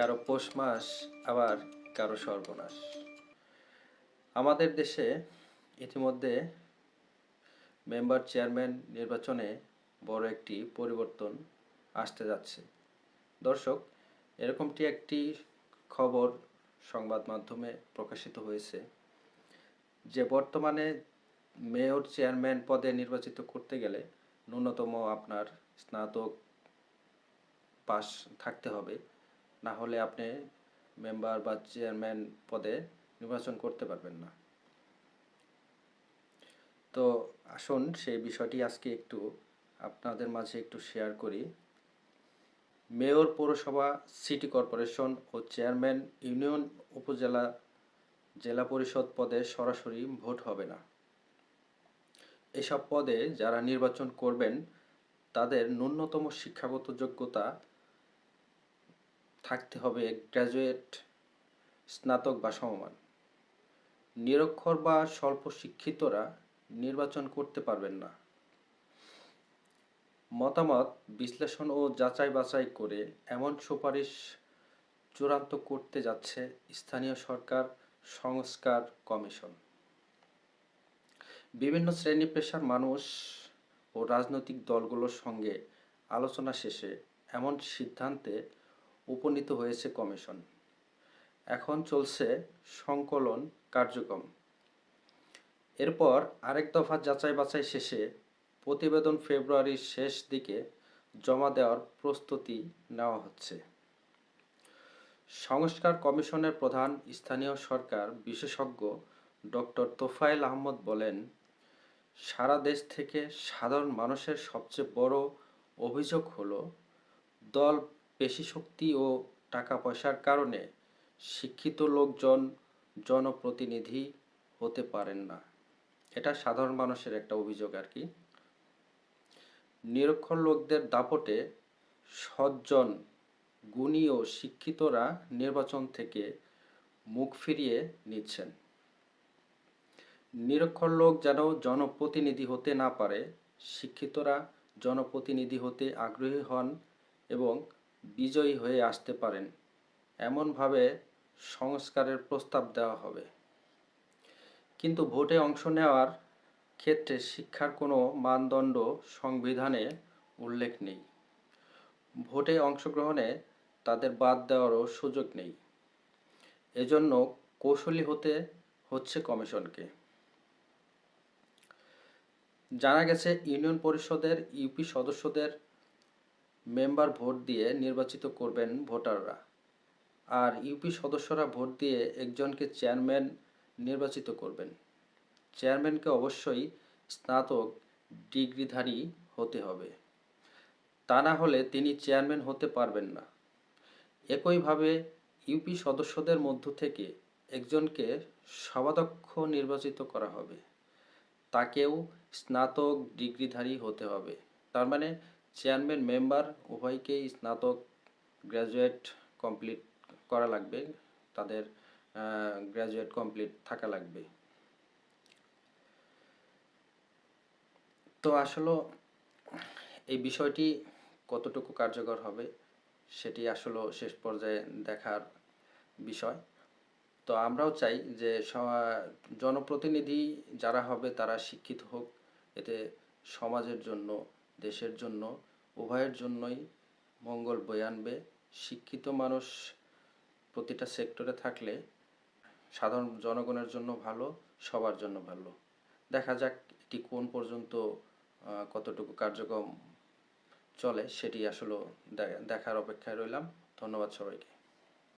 কারও পৌষ মাস, আবার কারও সর্বনাশ। আমাদের দেশে ইতিমধ্যে মেম্বার চেয়ারম্যান নির্বাচনে বড় একটি পরিবর্তন আসতে যাচ্ছে। দর্শক, এরকমটি একটি খবর সংবাদ মাধ্যমে প্রকাশিত হয়েছে যে বর্তমানে মেয়র চেয়ারম্যান পদে নির্বাচিত করতে গেলে ন্যূনতম আপনার স্নাতক পাস থাকতে হবে। না হলে আপনি মেম্বার বা চেয়ারম্যান পদে নির্বাচন করতে পারবেন না। তো আসুন সেই বিষয়টি আজকে একটু আপনাদের মাঝে একটু শেয়ার করি। মেয়র পৌরসভা সিটি কর্পোরেশন ও চেয়ারম্যান ইউনিয়ন উপজেলা জেলা পরিষদ পদে সরাসরি ভোট হবে না। এসব পদে যারা নির্বাচন করবেন, তাদের ন্যূনতম শিক্ষাগত যোগ্যতা থাকতে হবে গ্র্যাজুয়েট স্নাতক বা সমমান। নিরক্ষর বা স্বল্প শিক্ষিতরা নির্বাচন করতে পারবেন না। মতামত, বিশ্লেষণ ও যাচাই বাছাই করে এমন সুপারিশ চূড়ান্ত করতে যাচ্ছে স্থানীয় সরকার সংস্কার কমিশন। বিভিন্ন শ্রেণি পেশার মানুষ ও রাজনৈতিক দলগুলোর সঙ্গে আলোচনা শেষে এমন সিদ্ধান্তে উপনীত হয়েছে কমিশন। এখন চলছে সংকলন কার্যক্রম। এরপর আরেক দফা যাচাই বাছাই শেষে প্রতিবেদন ফেব্রুয়ারির শেষ দিকে জমা দেওয়ার প্রস্তুতি নেওয়া হচ্ছে। সংস্কার কমিশনের প্রধান স্থানীয় সরকার বিশেষজ্ঞ ডক্টর তোফায়েল আহমদ বলেন, সারা দেশ থেকে সাধারণ মানুষের সবচেয়ে বড় অভিযোগ হলো, দল পেশিশক্তি ও টাকা পয়সার কারণে শিক্ষিত লোকজন জনপ্রতিনিধি হতে পারেন না। এটা সাধারণ মানুষের একটা অভিযোগ আর কি। নিরক্ষর লোকদের দাপটে সজ্জন, গুণী ও শিক্ষিতরা নির্বাচন থেকে মুখ ফিরিয়ে নিচ্ছেন। নিরক্ষর লোক যেন জনপ্রতিনিধি হতে না পারে, শিক্ষিতরা জনপ্রতিনিধি হতে আগ্রহী হন এবং বিজয়ী হয়ে আসতে পারেন। এমনভাবে সংস্কারের প্রস্তাব দেওয়া হবে। কিন্তু ভোটে অংশ নেওয়ার ক্ষেত্রে শিক্ষার কোনো মানদণ্ড সংবিধানে উল্লেখ নেই। ভোটে অংশগ্রহণে তাদের বাদ দেওয়ারও সুযোগ নেই। এজন্য কৌশলী হতে হচ্ছে কমিশনকে। জানা গেছে, ইউনিয়ন পরিষদের ইউপি সদস্যদের মেম্বার ভোট দিয়ে নির্বাচিত করবেন ভোটাররা। আর ইউপি সদস্যরা ভোট দিয়ে একজনকে চেয়ারম্যান নির্বাচিত করবেন। চেয়ারম্যানকে অবশ্যই স্নাতক ডিগ্রিধারী হতে হবে। তা না হলে তিনি চেয়ারম্যান হতে পারবেন না। একইভাবে ইউপি সদস্যদের মধ্য থেকে একজনকে সভাধ্যক্ষ নির্বাচিত করা হবে। তাকেও স্নাতক ডিগ্রিধারী হতে হবে। তার মানে চেয়ারম্যান, মেম্বার উভয়কেই স্নাতক গ্র্যাজুয়েট কমপ্লিট করা লাগবে। তাদের গ্র্যাজুয়েট কমপ্লিট থাকা লাগবে। তো আসলে এই বিষয়টি কতটুকু কার্যকর হবে সেটি আসলে শেষ পর্যায়ে দেখার বিষয়। তো আমরাও চাই যে জনপ্রতিনিধি যারা হবে তারা শিক্ষিত হোক। এতে সমাজের জন্য, দেশের জন্য উভয়ের জন্যই মঙ্গল বয়ে আনবে। শিক্ষিত মানুষ প্রতিটা সেক্টরে থাকলে সাধারণ জনগণের জন্য ভালো, সবার জন্য ভালো। দেখা যাক এটি কোন পর্যন্ত কতটুকু কার্যক্রম চলে, সেটি আসলে দেখার অপেক্ষায় রইলাম। ধন্যবাদ সবাইকে।